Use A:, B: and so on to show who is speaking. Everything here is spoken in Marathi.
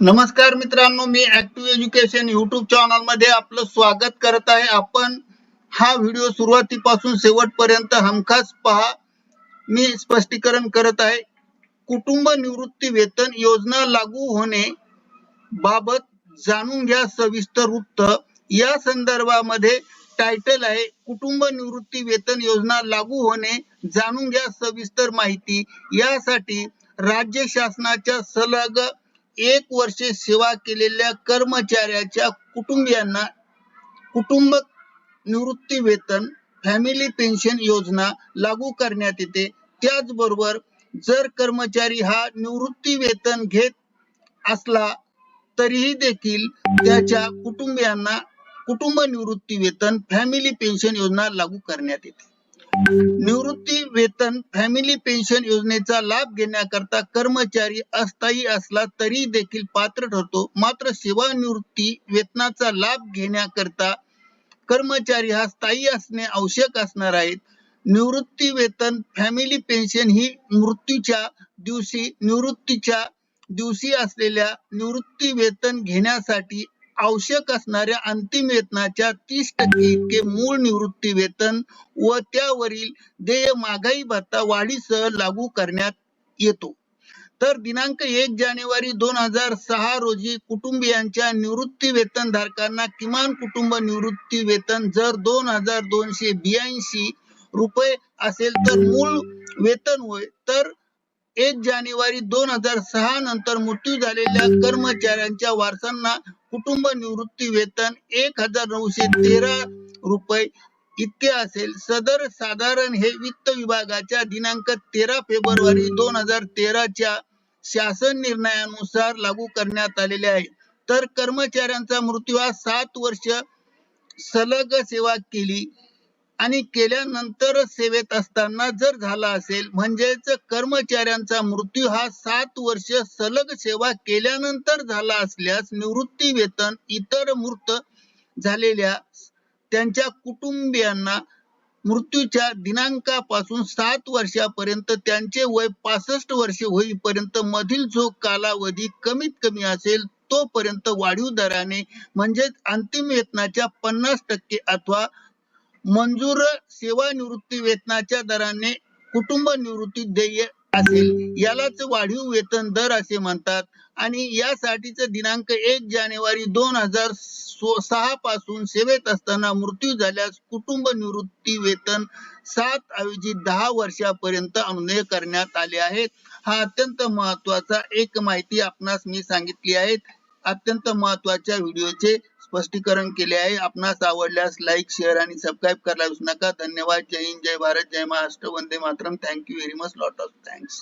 A: नमस्कार मित्रांनो मी ऍक्टिव्ह एज्युकेशन युट्यूब चॅनलमध्ये आपलं स्वागत करत आहे. आपण हा व्हिडिओ सुरुवातीपासून शेवटपर्यंत हमखास पहा. मी स्पष्टीकरण करत आहे. कुटुंब निवृत्ती वेतन योजना लागू होणे बाबत जाणून घ्या सविस्तर वृत्त. या संदर्भामध्ये टायटल आहे कुटुंब निवृत्ती वेतन योजना लागू होणे. जाणून घ्या सविस्तर माहिती. यासाठी राज्य शासनाच्या सलग एक वर्ष सेवा केलेल्या कर्मचाऱ्याच्या कुटुंबियांना कुटुंब निवृत्ती वेतन फॅमिली पेन्शन योजना लागू करण्यात येते. त्याचबरोबर जर कर्मचारी हा निवृत्ती वेतन घेत असला तरीही देखील त्याच्या कुटुंबियांना कुटुंब निवृत्ती वेतन फॅमिली पेन्शन योजना लागू करण्यात येते. निवृत्ती वेतन फॅमिली पेन्शन योजनेचा लाभ घेण्याकरता कर्मचारी अस्थायी असला तरी देखील पात्र ठरतो. मात्र सेवानिवृत्ती वेतनाचा लाभ घेण्याकरता कर्मचारी हा स्थायी असणे आवश्यक असणार आहे. निवृत्ती वेतन फॅमिली पेन्शन ही मृत्यूच्या दिवशी निवृत्तीच्या दिवशी असलेल्या निवृत्ती वेतन घेण्यासाठी आवश्यक असणाऱ्या अंतिम वेतनाच्या तीस टक्के इतके मूळ निवृत्ती वेतन व त्यावरील देय महागाई भत्ता वाढीसह लागू करण्यात येतो. तर दिनांक एक जानेवारी दोन हजार सहा रोजी कुटुंबियांच्या निवृत्ती वेतन धारकांना किमान कुटुंब निवृत्ती वेतन जर दोन हजार दोनशे ब्याऐंशी रुपये असेल तर मूळ वेतन होय. तर एक जानेवारी दोन हजार सहा नंतर मृत्यू झालेल्या कर्मचाऱ्यांच्या वारसांना कुटुंब निवृत्ती वेतन एक हजार नऊशे तेरा रुपये. इतके असेल. सदर साधारण हे वित्त विभागाच्या दिनांक तेरा फेब्रुवारी दोन हजार तेराच्या शासन निर्णयानुसार लागू करण्यात आलेले आहे. तर कर्मचाऱ्यांचा मृत्यू हा सात वर्ष सलग सेवा केली. आणि केल्यानंतर सेवेत असताना जर झाला असेल म्हणजेच कर्मचाऱ्यांचा मृत्यू हा सात वर्ष सलग सेवा केल्यानंतर झाला असल्यास निवृत्ती वेतन इतर मृत झालेल्या त्यांच्या कुटुंबियांना मृत्यूच्या दिनांकापासून सात वर्षापर्यंत त्यांचे वय पासष्ट वर्ष होईपर्यंत मधील जो कालावधी कमीत कमी असेल तोपर्यंत वाढीव दराने म्हणजेच अंतिम वेतनाच्या पन्नास टक्के अथवा मंजूर सेवानिवृत्ती वेतनाच्या दराने कुटुंब निवृत्ती देय असेल. यालाच वाढीव वेतन दर असे म्हणतात. आणि यासाठीच दिनांक एक जानेवारी दोन हजार सहा पासून सेवेत असताना मृत्यू झाल्यास कुटुंब निवृत्ती वेतन सात ऐवजी दहा वर्षापर्यंत अनुनय करण्यात आले आहेत हा अत्यंत महत्त्वाचा एक माहिती आपणास मी सांगितली आहे. अत्यंत महत्त्वाच्या व्हिडिओचे स्पष्टीकरण केले आहे. आपणास आवडल्यास लाईक शेअर आणि सबस्क्राईब करायला विसरू नका. धन्यवाद. जय हिंद. जय भारत. जय महाराष्ट्र. वंदे Mataram. Thank you very much lot of thanks